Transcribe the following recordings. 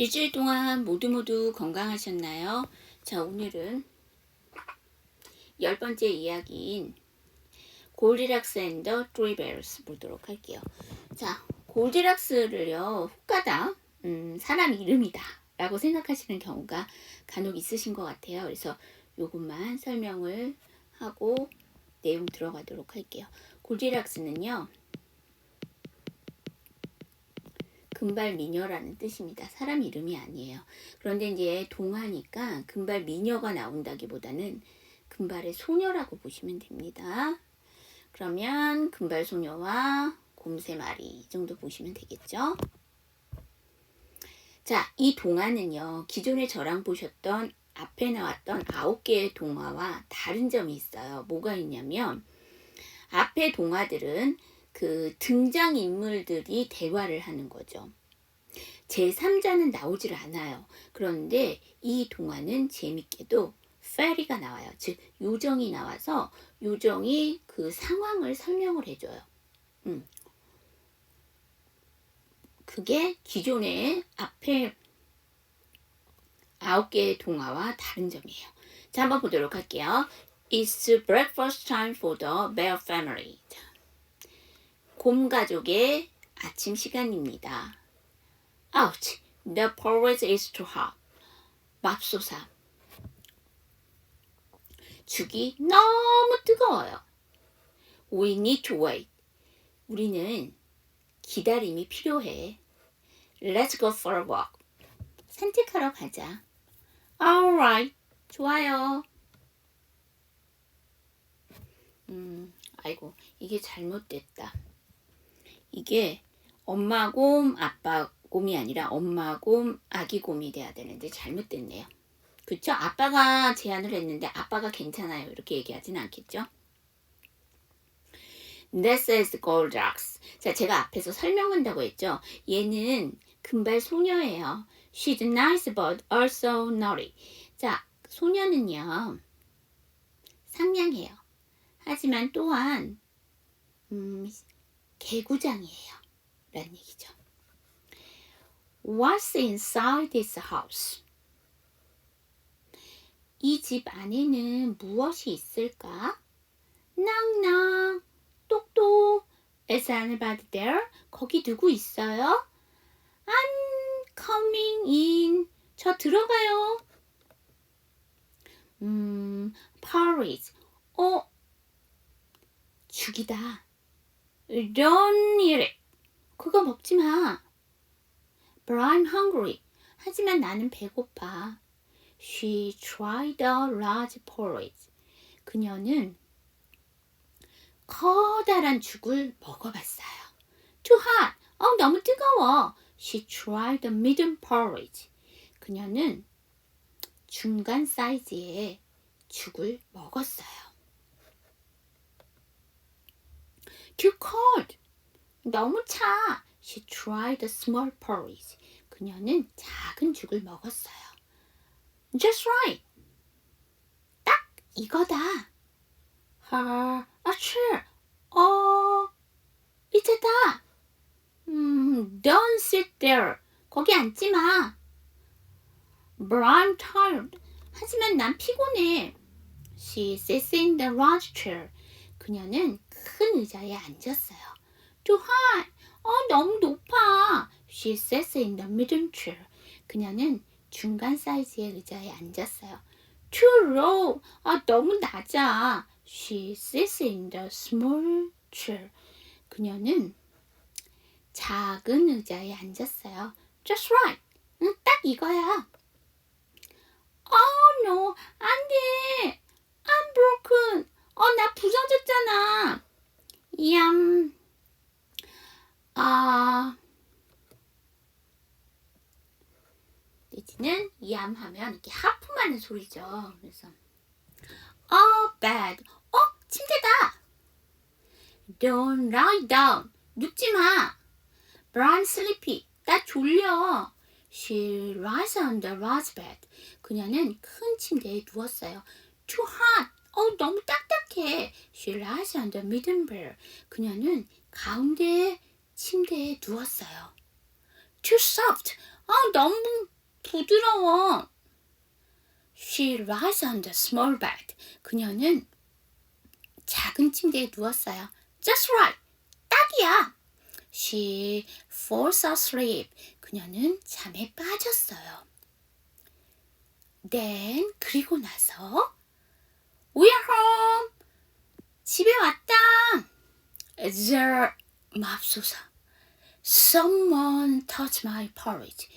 일주일 동안 모두 모두 건강하셨나요? 자, 오늘은 열 번째 이야기인 골디락스 앤더 트리벨스 보도록 할게요. 자, 골디락스를요, 훅가다, 음, 사람 이름이다. 라고 생각하시는 경우가 간혹 있으신 것 같아요. 그래서 요것만 설명을 하고 내용 들어가도록 할게요. 골디락스는요, 금발 미녀라는 뜻입니다. 사람 이름이 아니에요. 그런데 이제 동화니까 금발 미녀가 나온다기보다는 금발의 소녀라고 보시면 됩니다. 그러면 금발 소녀와 곰새 마리 이 정도 보시면 되겠죠? 자, 이 동화는요. 기존에 저랑 보셨던 앞에 나왔던 아홉 개의 동화와 다른 점이 있어요. 뭐가 있냐면 앞에 동화들은 그 등장 인물들이 대화를 하는 거죠. 제3자는 나오질 않아요. 그런데 이 동화는 재밌게도 페리가 나와요. 즉 요정이 나와서 요정이 그 상황을 설명을 해줘요. 음. 그게 기존의 앞에 아홉 개의 동화와 다른 점이에요. 자, 한번 보도록 할게요. It's breakfast time for the bear family. 자, 곰 가족의 아침 시간입니다. Ouch! The porridge is too hot. 맙소사. 죽이 너무 뜨거워요. We need to wait. 우리는 기다림이 필요해. Let's go for a walk. 산책하러 가자. Alright. 좋아요. 음, 아이고, 이게 잘못됐다. 이게 엄마 곰, 아빠 곰이 아니라 엄마 곰, 아기 곰이 돼야 되는데 잘못됐네요. 그쵸? 아빠가 제안을 했는데 아빠가 괜찮아요. 이렇게 얘기하진 않겠죠? This is Goldilocks. 자, 제가 앞에서 설명한다고 했죠? 얘는 금발 소녀예요. She's nice but also naughty. 자, 소녀는요, 상냥해요. 하지만 또한, 음, 개구장이에요. 라는 얘기죠. What's inside this house? 이 집 안에는 무엇이 있을까? 낭낭, 똑똑, is anybody there? 거기 누구 있어요? I'm coming in. 저 들어가요. 음, porridge. 어, 죽이다. Don't eat it. 그거 먹지 마. But I'm hungry. 하지만 나는 배고파. She tried a large porridge. 그녀는 커다란 죽을 먹어봤어요. Too hot. 어, 너무 뜨거워. She tried a medium porridge. 그녀는 중간 사이즈의 죽을 먹었어요. Too cold. 너무 차. She tried a small porridge. 그녀는 작은 죽을 먹었어요. Just right. 딱 이거다. A chair. 어, 이제다. 음, don't sit there. 거기 앉지 마. But I'm tired. 하지만 난 피곤해. She sits in the large chair. 그녀는 큰 의자에 앉았어요. Too high. 어, 너무 높아. She sits in the middle chair. 그녀는 중간 사이즈의 의자에 앉았어요. Too low. 아, 너무 낮아. She sits in the small chair. 그녀는 작은 의자에 앉았어요. Just right. 응, 딱 이거야. Oh no, 안 돼. I'm broken. 어, 나 부서졌잖아. 얌. 아. 내지는 얌 하면 이렇게 하품하는 소리죠. 그래서 Oh, bad. 어, 침대다. Don't lie down. 눕지 마. But I'm sleepy. 나 졸려. She lies on the large bed. 그녀는 큰 침대에 누웠어요. Too hot. 어, 너무 딱딱해. She lies on the middle bed. 그녀는 가운데 침대에 누웠어요. Too soft. 아, 너무 부드러워. She lies on the small bed. 그녀는 작은 침대에 누웠어요. Just right. 딱이야. She falls asleep. 그녀는 잠에 빠졌어요. Then 그리고 나서 We're home. 집에 왔다. There 맙소사. Someone touched my porridge.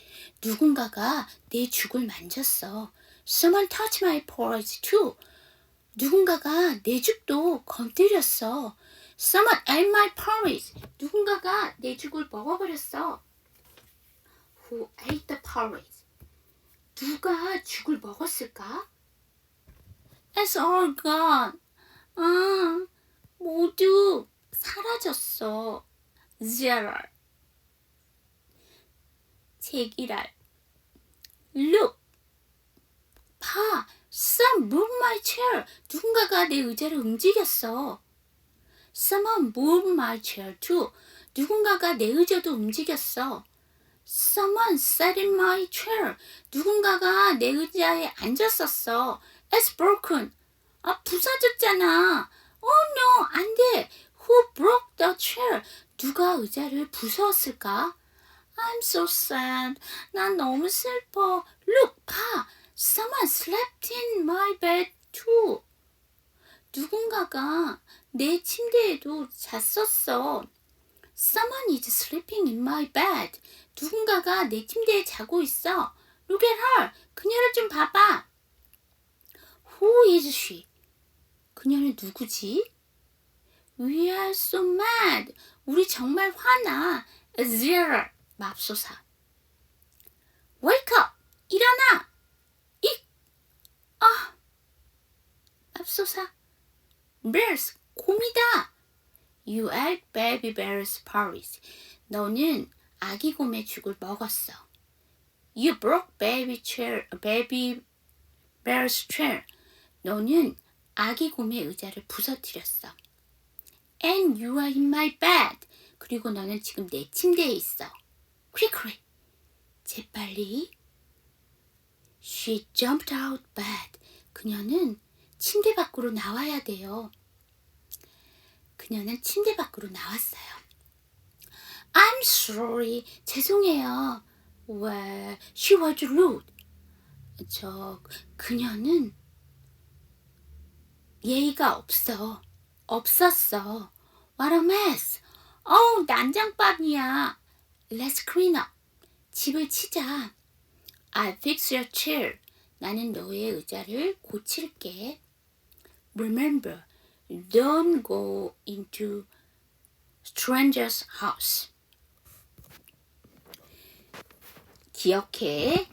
누군가가 내 죽을 만졌어. Someone touched my porridge too. 누군가가 내 죽도 건드렸어. Someone ate my porridge. 누군가가 내 죽을 먹어버렸어. Who ate the porridge? 누가 죽을 먹었을까? It's all gone. 아, 모두 사라졌어. Zero. 제기랄. Look. 봐. Some move my chair. 누군가가 내 의자를 움직였어. Someone move my chair too. 누군가가 내 의자도 움직였어. Someone sat in my chair. 누군가가 내 의자에 앉았었어. It's broken. 아, 부서졌잖아. Oh no, 안 돼. Who broke the chair? 누가 의자를 부수었을까? I'm so sad. 난 너무 슬퍼. Look, 봐. Someone slept in my bed too. 누군가가 내 침대에도 잤었어. Someone is sleeping in my bed. 누군가가 내 침대에 자고 있어. Look at her. 그녀를 좀 봐봐. Who is she? 그녀는 누구지? We are so mad. 우리 정말 화나. Zero. 맙소사. Wake up. 일어나. 이. 아. 맙소사. Bears. 곰이다. You ate baby bear's porridge. 너는 아기 곰의 죽을 먹었어. You broke baby chair, baby bear's chair. 너는 아기 곰의 의자를 부서뜨렸어. And you are in my bed. 그리고 너는 지금 내 침대에 있어. Quickly. 재빨리. She jumped out bed. 그녀는 침대 밖으로 나와야 돼요. 그녀는 침대 밖으로 나왔어요. I'm sorry. 죄송해요. Well, she was rude. 저 그녀는 예의가 없어. 없었어. What a mess. 어우, 난장밥이야. Let's clean up. 집을 치자. I'll fix your chair. 나는 너의 의자를 고칠게. Remember, don't go into stranger's house. 기억해.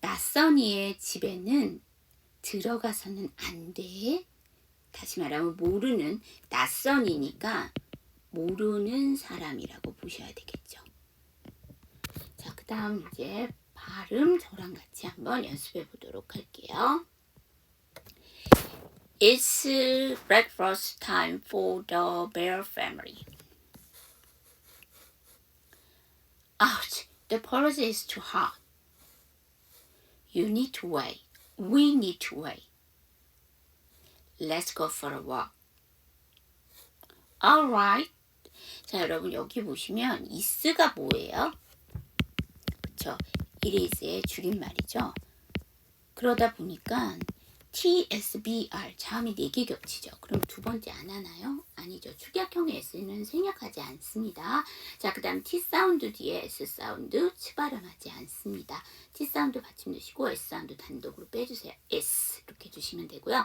낯선 이의 집에는 들어가서는 안 돼. 다시 말하면 모르는 낯선이니까 모르는 사람이라고 보셔야 되겠죠. 자, 그 다음 이제 발음 저랑 같이 한번 연습해 보도록 할게요. It's breakfast time for the bear family. Ouch, the porridge is too hot. You need to wait. We need to wait. Let's go for a walk. Alright. 자, 여러분 여기 보시면 is가 뭐예요? 그쵸? it is의 줄임말이죠. 그러다 보니까 TSBR 자음이 4개 겹치죠. 그럼 두 번째 안 하나요? 아니죠. 축약형의 S는 생략하지 않습니다. 자, 그 다음 T 사운드 뒤에 S 사운드 치발음하지 않습니다. T 사운드 받침 넣으시고 S 사운드 단독으로 빼주세요. S 이렇게 주시면 되고요.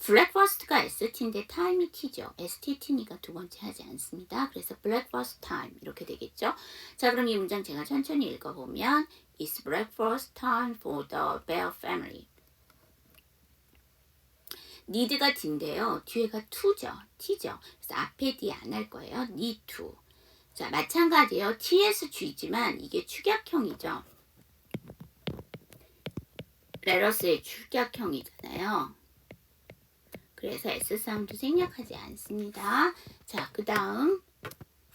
breakfast가 ST인데 time이 T죠. STT니까 두 번째 하지 않습니다. 그래서 breakfast time 이렇게 되겠죠. 자, 그럼 이 문장 제가 천천히 읽어보면 It's breakfast time for the bear family. Need가 D인데요. 뒤에가 to죠. T죠. 그래서 앞에 D 안 할 거예요. need to. 자, 마찬가지예요. TSG지만 이게 축약형이죠. 레러스의 축약형이잖아요. 그래서 S 사운드 생략하지 않습니다. 자, 그 다음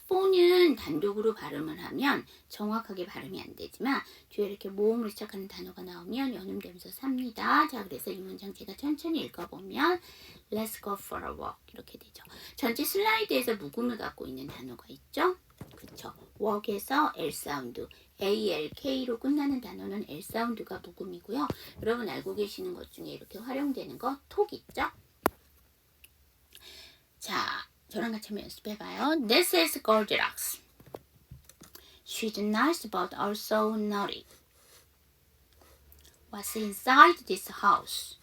4는 단독으로 발음을 하면 정확하게 발음이 안 되지만 뒤에 이렇게 모음으로 시작하는 단어가 나오면 연음되면서 삽니다. 자, 그래서 이 문장 제가 천천히 읽어보면 Let's go for a walk 이렇게 되죠. 전체 슬라이드에서 묵음을 갖고 있는 단어가 있죠. 그쵸. walk에서 L 사운드, A, L, K로 끝나는 단어는 L 사운드가 묵음이고요. 여러분 알고 계시는 것 중에 이렇게 활용되는 거 톡 있죠? 자, 저랑 같이 한번 연습해봐요. This is Goldilocks. She's nice but also naughty. What's inside this house?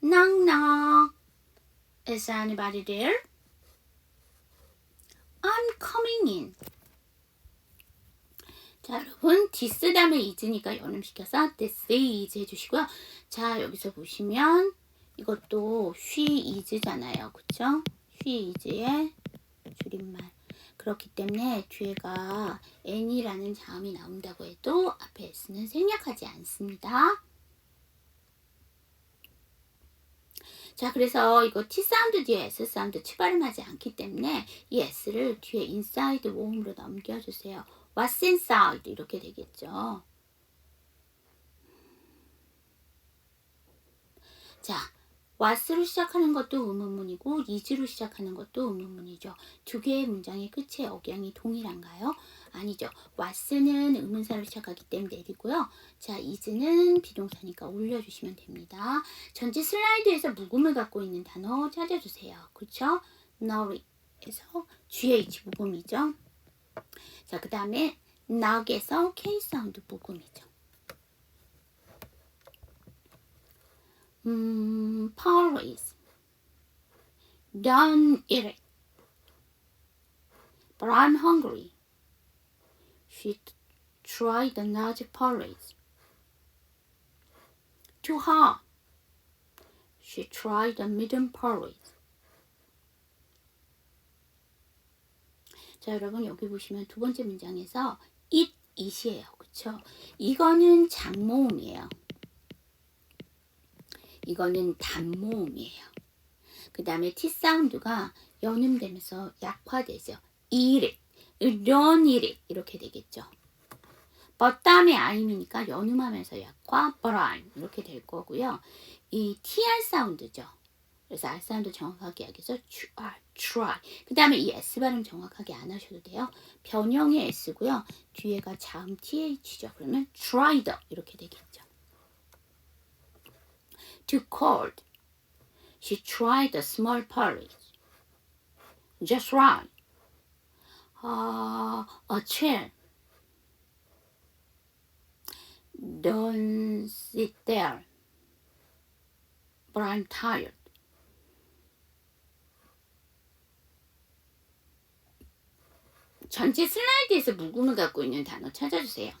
Knock knock. Is anybody there? I'm coming in. 자, 여러분, this 다음에 is니까 연음시켜서 this is 해주시고요. 자, 여기서 보시면 이것도 she is잖아요. 그쵸? Is의 줄임말. 그렇기 때문에 뒤에가 n이라는 자음이 나온다고 해도 앞에 s는 생략하지 않습니다. 자, 그래서 이거 T 사운드 뒤에 S 사운드 치발음하지 않기 때문에 이 S를 뒤에 inside 모음으로 넘겨주세요. What's inside? 이렇게 되겠죠. 자, what'로 시작하는 것도 의문문이고 is로 시작하는 것도 의문문이죠. 두 개의 문장의 끝의 억양이 동일한가요? 아니죠. what'는 의문사로 시작하기 때문에 내리고요. 자, is는 비동사니까 올려주시면 됩니다. 전체 슬라이드에서 묵음을 갖고 있는 단어 찾아주세요. 그렇죠? know에서 GH 묵음이죠. 자, 그 다음에 knock에서 K 사운드 묵음이죠. 음, porridge. Don't eat it. But I'm hungry. She tried the large porridge. Too hard. She tried the medium porridge. 자, 여러분 여기 보시면 두 번째 문장에서 it, it이에요. 그쵸? 이거는 장모음이에요. 이거는 단모음이에요. 그 다음에 T 사운드가 연음되면서 약화되죠. eat it 이렇게 되겠죠. 다음에 I'이니까 연음하면서 약화, I'm 이렇게 될 거고요. 이 TR 사운드죠. 그래서 R 사운드 정확하게 위해서 try, try. 그 다음에 이 S 발음 정확하게 안 하셔도 돼요. 변형의 S고요. 뒤에가 자음 TH죠. 그러면 tried 이렇게 되겠죠. Too cold. She tried a small porridge. Just right. Uh, a chair. Don't sit there. But I'm tired. 전체 슬라이드에서 묵음을 갖고 있는 단어 찾아주세요.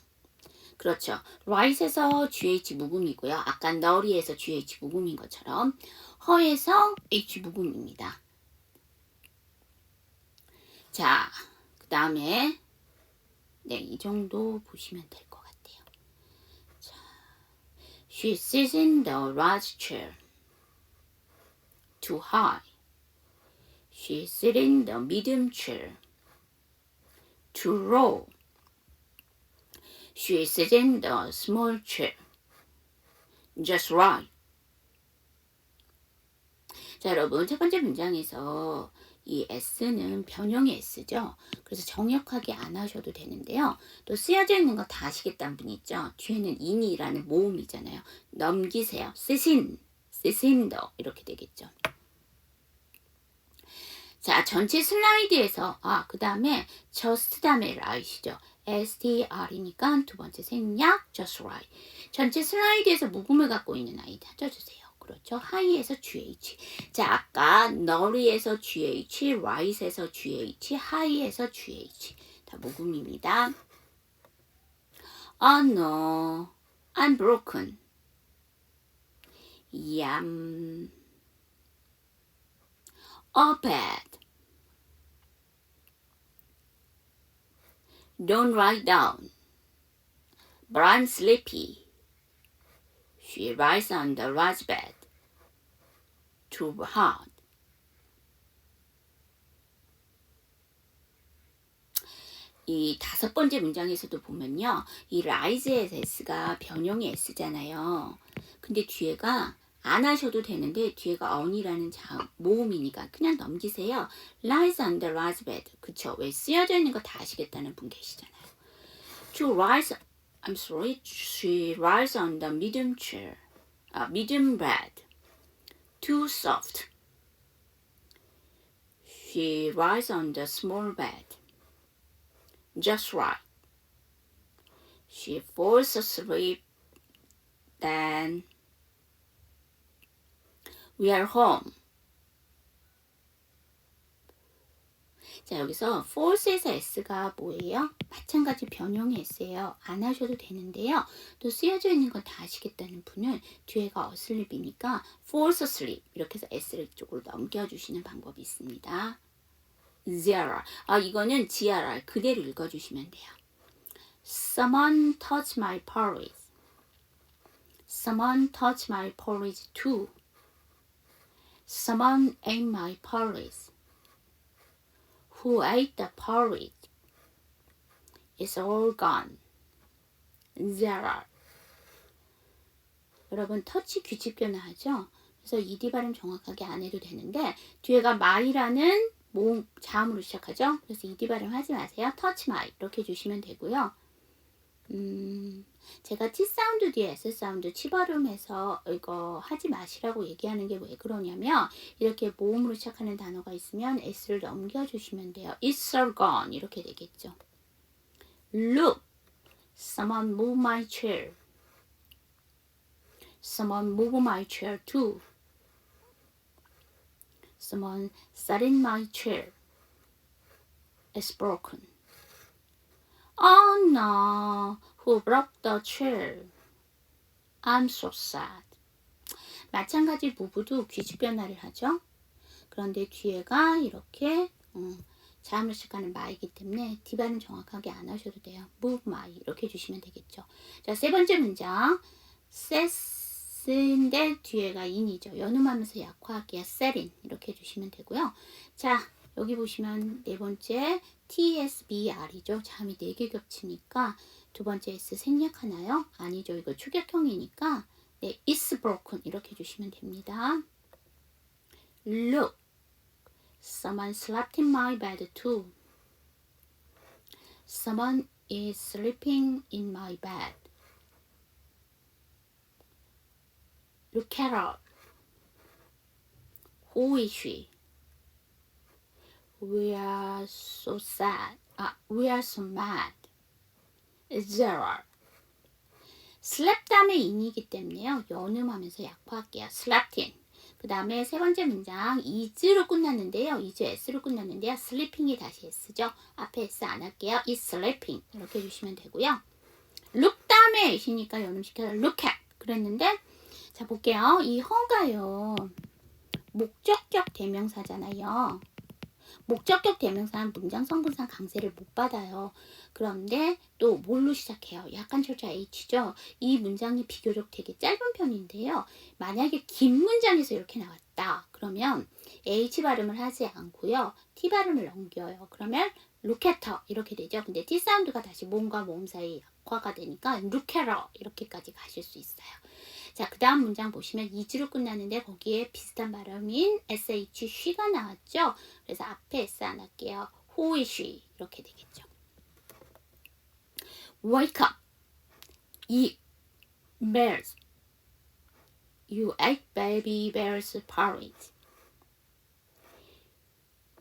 그렇죠. right에서 GH 묵음이고요. 아까 너리에서 GH 묵음인 것처럼 허에서 H 묵음입니다. 자, 그 다음에 네, 이 정도 보시면 될 것 같아요. 자, She sits in the large chair. Too high. She sits in the medium chair. Too low. She sits in the small chair. Just right. 자, 여러분, 첫 번째 문장에서 이 S는 변형의 S죠. 그래서 정역하게 안 하셔도 되는데요. 또 쓰여져 있는 거 다 아시겠다는 분 있죠. 뒤에는 인이라는 모음이잖아요. 넘기세요. 쓰신, 쓰신더 이렇게 되겠죠. 자, 전체 슬라이드에서 아, 그 다음에 just 다음에 right이죠. SDR이니까 두 번째 생략 just right. 전체 슬라이드에서 묵음을 갖고 있는 아이 찾아주세요. 그렇죠. 하이에서 GH. 자, 아까 너리에서 GH, right에서 GH, 하이에서 GH. 다 묵음입니다. Oh no, I'm broken. Yum. Oh bad. Don't write down. But I'm sleepy. She lies on the large bed. Too hard. 이 다섯 번째 문장에서도 보면요. 이 rise의 s가 변형의 s잖아요. 근데 뒤에가 안 하셔도 되는데 뒤에가 on이라는 자, 모음이니까 그냥 넘기세요. lies on the rise bed. 그쵸? 왜 쓰여져 있는 거 다 아시겠다는 분 계시잖아요. To rise, I'm sorry, she lies on the medium chair. 아, medium bed. Too soft. She lies on the small bed. Just right. She falls asleep. Then we are home. 자, 여기서 false에서 s가 뭐예요? 마찬가지 변형의 s예요. 안 하셔도 되는데요. 또 쓰여져 있는 건 다 아시겠다는 분은 뒤에가 asleep이니까 false asleep 이렇게 해서 s를 이쪽으로 넘겨주시는 방법이 있습니다. zr. 아, 이거는 zr 그대로 읽어주시면 돼요. Someone touched my porridge. Someone touched my porridge too. Someone ate my porridge. Who ate the porridge? It's all gone. Zero. 여러분 터치 규칙 변화하죠? 그래서 이디 발음 정확하게 안 해도 되는데 뒤에가 my라는 모음 자음으로 시작하죠? 그래서 이디 발음 하지 마세요. touch my 이렇게 주시면 되고요. 음, 제가 T 사운드 뒤에 S 사운드 치 발음해서 이거 하지 마시라고 얘기하는 게 왜 그러냐면 이렇게 모음으로 시작하는 단어가 있으면 S를 넘겨주시면 돼요. It's all gone 이렇게 되겠죠. Look, someone move my chair. Someone move my chair too. Someone sat in my chair. It's broken. Oh no, who broke the chair? I'm so sad. 마찬가지 부부도 귀집 변화를 하죠. 그런데 뒤에가 이렇게 어, 자음을 시작하는 마이기 때문에 디바는 정확하게 안 하셔도 돼요. move my 이렇게 해주시면 되겠죠. 자, 세 번째 문장. set인데 뒤에가 in이죠. 연음하면서 약화할게요. set인 이렇게 해주시면 되고요. 자, 여기 보시면 네 번째 TSBR이죠. 자음이 네개 겹치니까 두 번째 S 생략하나요? 아니죠. 이거 추격형이니까 네, it's broken 이렇게 해주시면 됩니다. Look, someone slept in my bed too. Someone is sleeping in my bed. Look at her. Who is she? We are so sad. 아, we are so mad. Zero. slept 다음에 in이기 때문에요. 연음하면서 약화할게요. in. 그 다음에 세 번째 문장 is로 끝났는데요. is s로 끝났는데요. sleeping이 다시 s죠. 앞에 s 안 할게요. is sleeping 이렇게 해주시면 되고요. look 다음에 is니까 연음시켜서 look at 그랬는데 자 볼게요. 이 허가요. 목적격 대명사잖아요. 목적격 대명사는 문장 성분상 강세를 못 받아요. 그런데 또 뭘로 시작해요? 약간 철자 H죠. 이 문장이 비교적 되게 짧은 편인데요. 만약에 긴 문장에서 이렇게 나왔다. 그러면 H 발음을 하지 않고요. T 발음을 넘겨요. 그러면 her 이렇게 되죠. 근데 T 사운드가 다시 몸과 몸 사이 약화가 되니까 her 이렇게까지 가실 수 있어요. 자, 그 다음 문장 보시면 이즈로 끝나는데 거기에 비슷한 발음인 sh, she가 나왔죠? 그래서 앞에 s 안 할게요. is she? 이렇게 되겠죠. wake up. eat bears. You ate baby bear's porridge.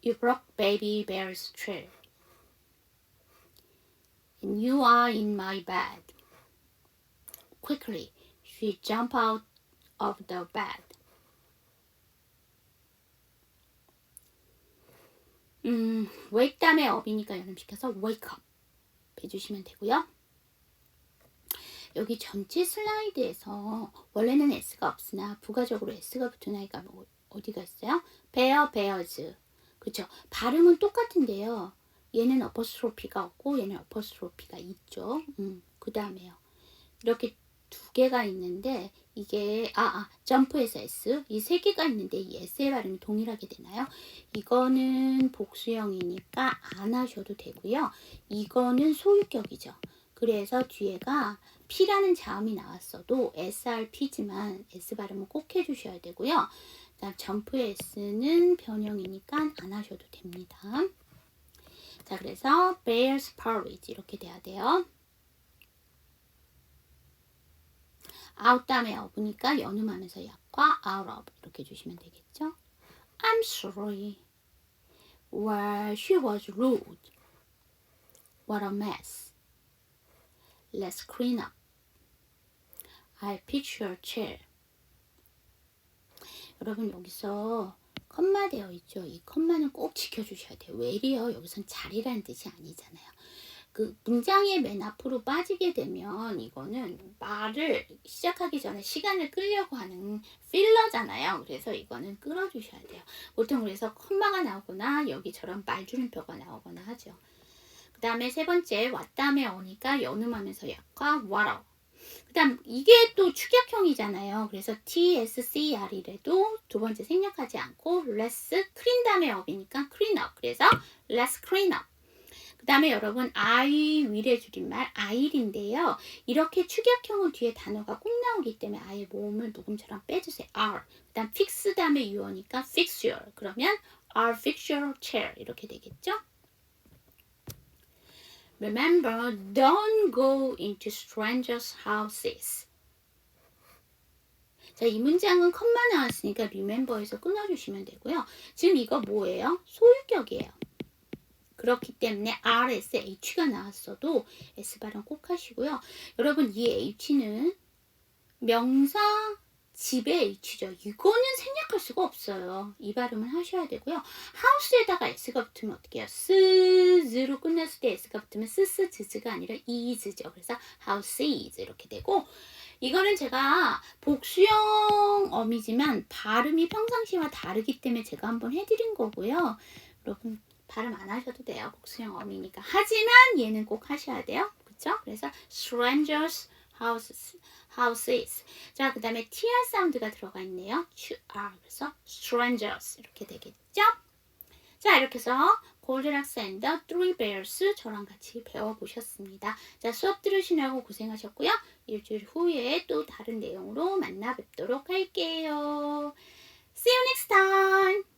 You broke baby bear's chair. And you are in my bed. Quickly, she jumped out of the bed. 음, wake 다음에 up이니까 연음시켜서 wake up 해주시면 되고요. 여기 전체 슬라이드에서 원래는 S가 없으나 부가적으로 S가 붙은 아이가 뭐 어디가 있어요? bear, bears. 그쵸? 발음은 똑같은데요. 얘는 어퍼스트로피가 없고 얘는 어퍼스트로피가 있죠. 음, 그 다음에요. 이렇게 두 개가 있는데 이게 아, 아 점프에서 S 이 세 개가 있는데 이 S의 발음이 동일하게 되나요? 이거는 복수형이니까 안 하셔도 되고요. 이거는 소유격이죠. 그래서 뒤에가 P라는 자음이 나왔어도 SRP지만 S 발음은 꼭 해주셔야 되고요. 점프의 S는 변형이니까 안 하셔도 됩니다. 자, 그래서 bears porridge 이렇게 돼야 돼요. Out 다음에 어부니까 연음하면서 약과 out of 이렇게 주시면 되겠죠. I'm sorry. Well, she was rude. What a mess. Let's clean up. I pitch your chair. 여러분 여기서 컴마 되어 있죠. 이 컴마는 꼭 지켜주셔야 돼요. 왜리요? 여기선 자리라는 뜻이 아니잖아요. 그 문장의 맨 앞으로 빠지게 되면 이거는 말을 시작하기 전에 시간을 끌려고 하는 필러잖아요. 그래서 이거는 끌어주셔야 돼요. 보통 그래서 컴마가 나오거나 여기처럼 말줄임표가 나오거나 하죠. 그 다음에 세 번째 왔다음에 오니까 연음하면서 약과 와라. 그 다음 이게 또 축약형이잖아요. 그래서 TSCR이라도 두 번째 생략하지 않고 let's clean 다음에 up이니까 clean up. 그래서 let's clean up. 그 다음에 여러분 I will의 줄임말 I'인데요. 이렇게 축약형은 뒤에 단어가 꼭 나오기 때문에 아예 모음을 녹음처럼 빼주세요. R. 그 다음 fix 다음에 you니까 fix your. 그러면 I'll fix your chair. 이렇게 되겠죠? Remember, don't go into strangers' houses. 자, 이 문장은 컴마 나왔으니까 remember에서 끊어주시면 되고요. 지금 이거 뭐예요? 소유격이에요. 그렇기 때문에 RS, H가 나왔어도 S 발음 꼭 하시고요. 여러분, 이 H는 명사 집의 H죠. 이거는 생략할 수가 없어요. 이 발음을 하셔야 되고요. 하우스에다가 S가 붙으면 어떻게 해요? 스즈로 끝났을 때 S가 붙으면 스스,즈즈가 아니라 이즈죠. 그래서 houses 이렇게 되고 이거는 제가 복수형 어미지만 발음이 평상시와 다르기 때문에 제가 한번 해드린 거고요. 여러분 발음 안 하셔도 돼요. 복수형 어미니까. 하지만 얘는 꼭 하셔야 돼요. 그렇죠? 그래서 strangers houses houses. 자, 그 다음에 tr 사운드가 들어가 있네요. tr. 그래서 strangers 이렇게 되겠죠? 자, 이렇게 해서 골드락스 앤더 Three Bears 저랑 같이 배워보셨습니다. 자, 수업 들으시느라고 고생하셨고요. 일주일 후에 또 다른 내용으로 만나 뵙도록 할게요. See you next time!